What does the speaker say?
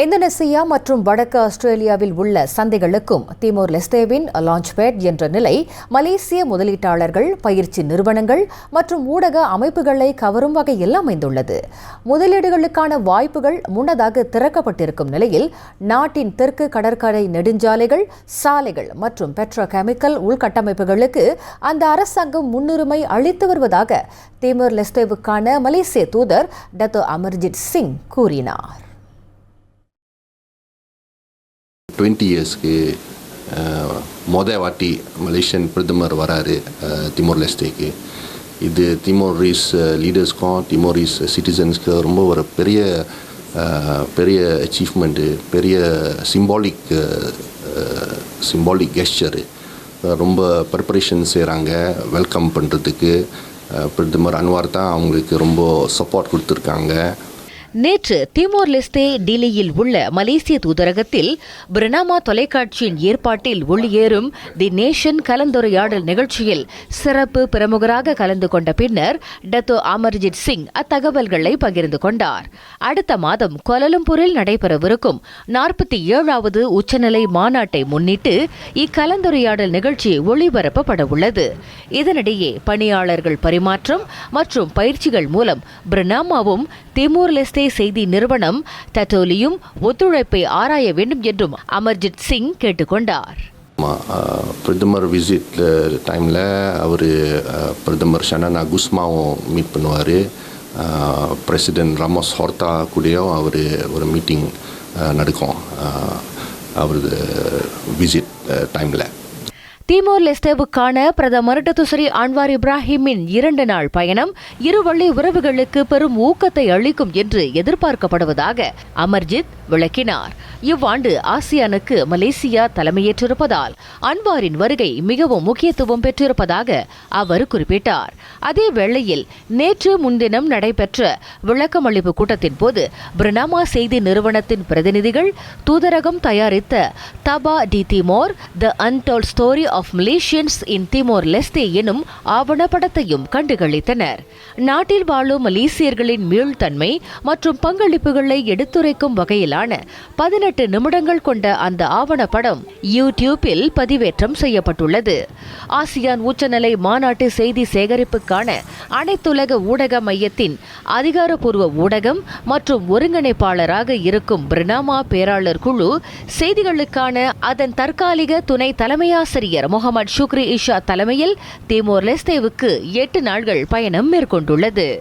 Indonesia மற்றும் வடக்கு ஆஸ்திரேலியாவில் உள்ள சந்தைகளுக்கும் திமோர் லெஸ்தேவின் லான்ச் பேட் என்ற நிலை மலேசிய முதலீட்டாளர்கள் பயிற்சி நிறுவனங்கள் மற்றும் ஊடக அமைப்புகளை கவரும் வகையில் அமைந்துள்ளது. முதலீடுகளுக்கான வாய்ப்புகள் முன்னதாக திறக்கப்பட்டிருக்கும் நிலையில் நாட்டின் தெற்கு கடற்கரை நெடுஞ்சாலைகள் சாலைகள் மற்றும் பெட்ரோ கெமிக்கல் உள்கட்டமைப்புகளுக்கு அந்த அரசாங்கம் முன்னுரிமை அளித்து வருவதாக திமோர் லெஸ்தேவுக்கான மலேசிய தூதர் டத்தோ அமர்ஜித் சிங் கூறினார். டுவெண்ட்டி இயர்ஸ்க்கு மொத வாட்டி மலேசியன் பிரதமர் வராரு திமோர் லெஸ்டேக்கு இது திமோரிஸ் லீடர்ஸ்க்கும் திமோரிஸ் சிட்டிசன்ஸ்க்கு ரொம்ப ஒரு பெரிய பெரிய அச்சீவ்மெண்ட்டு பெரிய சிம்பாலிக் சிம்பாலிக் கெஸ்டரு ரொம்ப ப்ரிப்பரேஷன் செய்கிறாங்க வெல்கம் பண்ணுறதுக்கு பிரதமர் அன்வார் தான் அவங்களுக்கு ரொம்ப சப்போர்ட் கொடுத்துருக்காங்க. நேற்று திமோர் லெஸ்தே டில்லியில் உள்ள மலேசிய தூதரகத்தில் பிரணாமா தொலைக்காட்சியின் ஏற்பாட்டில் ஒளியேறும் தி நேஷன் கலந்துரையாடல் நிகழ்ச்சியில் சிறப்பு பிரமுகராக கலந்து கொண்ட பின்னர் டத்தோ அமர்ஜித் சிங் அத்தகவல்களை பகிர்ந்து கொண்டார். அடுத்த மாதம் கொலலம்பூரில் நடைபெறவிருக்கும் நாற்பத்தி ஏழாவது உச்சநிலை மாநாட்டை முன்னிட்டு இக்கலந்துரையாடல் நிகழ்ச்சி ஒளிபரப்பப்பட உள்ளது. இதனிடையே பணியாளர்கள் பரிமாற்றம் மற்றும் பயிற்சிகள் மூலம் பிரணாமாவும் திமோர் லெஸ்தே செய்தி நிறுவனம் தட்டோலியும் ஒத்துழைப்பை ஆராய வேண்டும் என்றும் அமர்ஜித் சிங் கேட்டுக்கொண்டார். பிரதமர் விசிட் டைமில் அவர் பிரதமர் ஷனனா குஸ்மாவும் மீட் பண்ணுவார். பிரசிடென்ட் ராமோஸ் ஹோர்த்தா கூடயும் அவர் ஒரு மீட்டிங் நடக்கும். அவரது விசிட் டைமில் திமோர் லெஸ்தேவுக்கான பிரதமர் டத்துசரி அன்வார் இப்ராஹிமின் இரண்டு நாள் பயணம் இருவள்ளி உறவுகளுக்கு பெரும் ஊக்கத்தை அளிக்கும் என்று எதிர்பார்க்கப்படுவதாக அமர்ஜித் விளக்கினார். இவ்வாண்டு ஆசியானுக்கு மலேசியா தலைமையேற்றிருப்பதால் அன்வாரின் வருகை மிகவும் முக்கியத்துவம் பெற்றிருப்பதாக அவர் குறிப்பிட்டார். அதே வேளையில் நேற்று முன்தினம் நடைபெற்ற விளக்கமளிப்பு கூட்டத்தின் போது பிரணாமா செய்தி நிறுவனத்தின் பிரதிநிதிகள் தூதரகம் தயாரித்த தபா D Timor the untold story of Malaysians in Timor Leste எனும் ஆவணப்படத்தையும் கண்டுகளித்தனர். நாட்டில் வாழும் மலேசியர்களின் மீள்தன்மை மற்றும் பங்களிப்புகளை எடுத்துரைக்கும் வகையிலான பதினெட்டு நிமிடங்கள் கொண்ட அந்த ஆவணப்படம் யூடியூப்பில் பதிவேற்றம் செய்யப்பட்டுள்ளது. ஆசியான் உச்சநிலை மாநாட்டு செய்தி சேகரிப்புக்கான அனைத்துலக ஊடக மையத்தின் அதிகாரப்பூர்வ ஊடகம் மற்றும் ஒருங்கிணைப்பாளராக இருக்கும் பிரினாமா பேராளர் குழு செய்திகளுக்கான அதன் தற்காலிக துணை தலைமையாசிரியர் முகமது ஷுக்ரி இஷா தலைமையில் திமோர் லெஸ்தேவுக்கு எட்டு நாள்கள் பயணம் மேற்கொண்டுள்ளது.